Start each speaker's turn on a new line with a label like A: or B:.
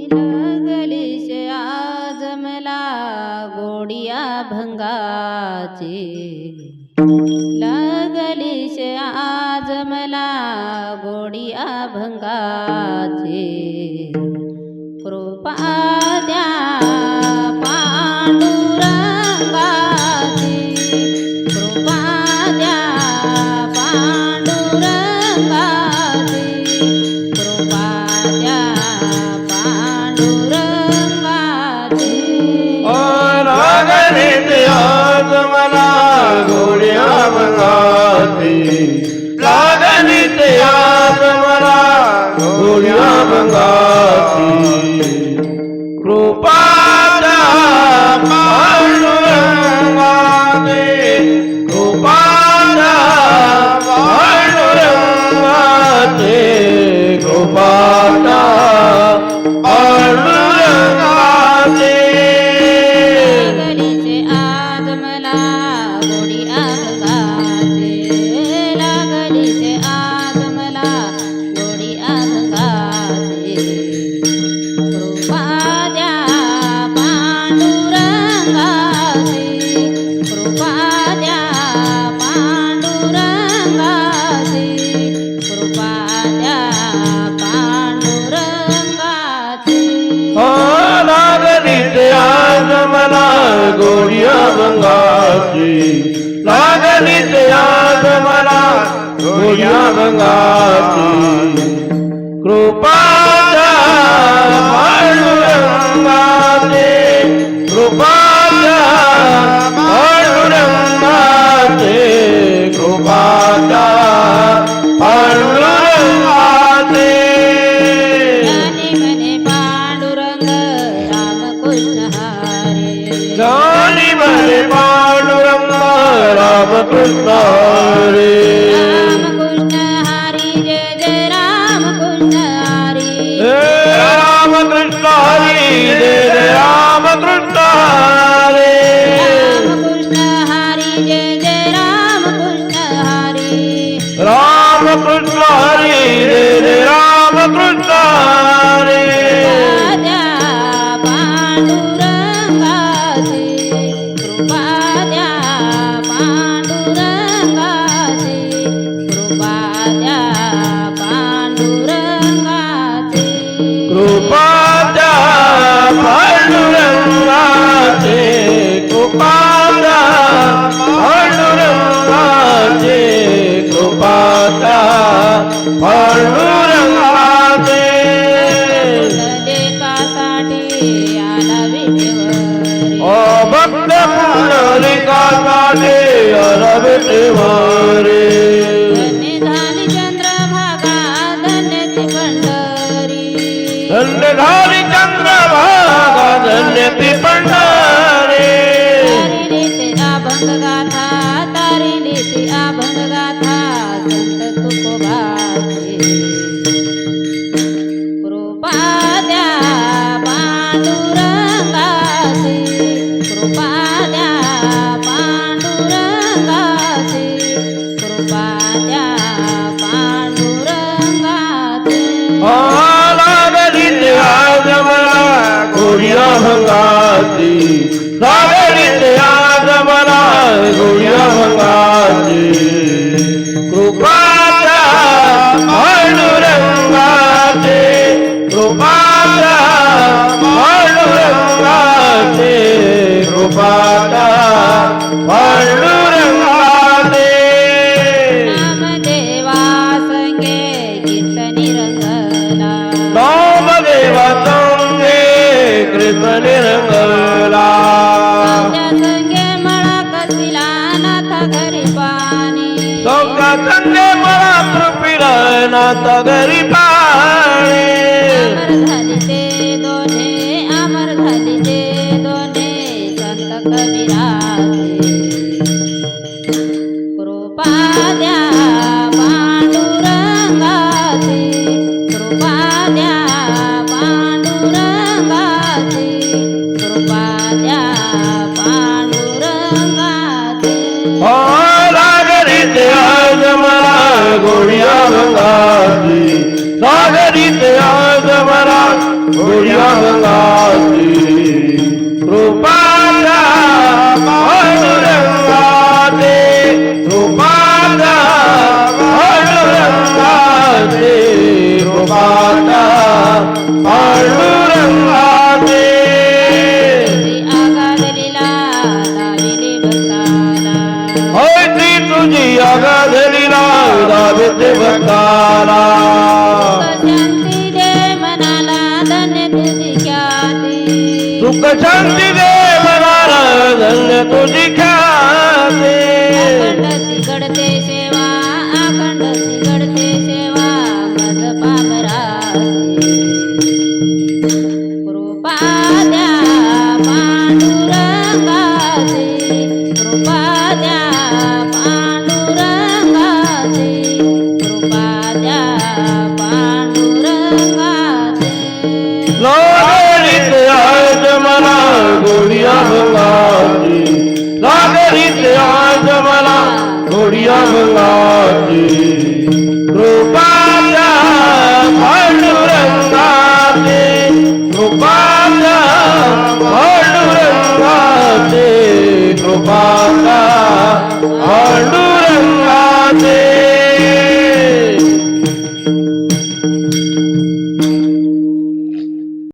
A: लागलीश आज मला गोडिया भंगाची. लागलीश आज मला गोडिया भंगाची. कृपा द्या
B: गोड्या मंगाती गोडिया गंगाची. लागलीत आज मला गोडिया गंगाची. कृपा पांडुरंगाचे कृपा पांडुरंगाचे.
A: ज्ञानी
B: मरे पांडुरंग रामकृष्ण हरे।
A: रामकृष्ण हरी जय जय रामकृष्ण हरी।
B: जय जय हरे।
A: रामकृष्ण हरी जय जय रामकृष्ण हरी
B: जय हरे।
A: द्या पांडुरंगाचे द्या पांडुरंगाचे आला विठेवरी
B: ओ भक्त पुंडलिकासाठी अरविटे वारे
A: धन्य झाली चंद्रभागा धन्य ती पंढरी.
B: धन्य झाली चंद्रभागा धन्य ती पंढरे. गोडिया भंगाची लागलीत आज मला गोडिया भंगाची पांडुरंगाचे कृपा पांडुरंगाचे कृपा कृष्ण निरंगला
A: संगे मळा कसिला नाथ घरी पाणी।
B: सौख्या संगे नाथ घरी गोडिया भंगाची लागरीत आज मला गोड्या गंगाची कृपाच्या दाविते भक्ताला
A: शांती दे मनाला धन्य तुझी ख्याती.
B: सुख शांती दे मनाला धन्य तुझी ख्याती. मंगाची भंगाची आज मला गोडिया मंगाची कृपाच्या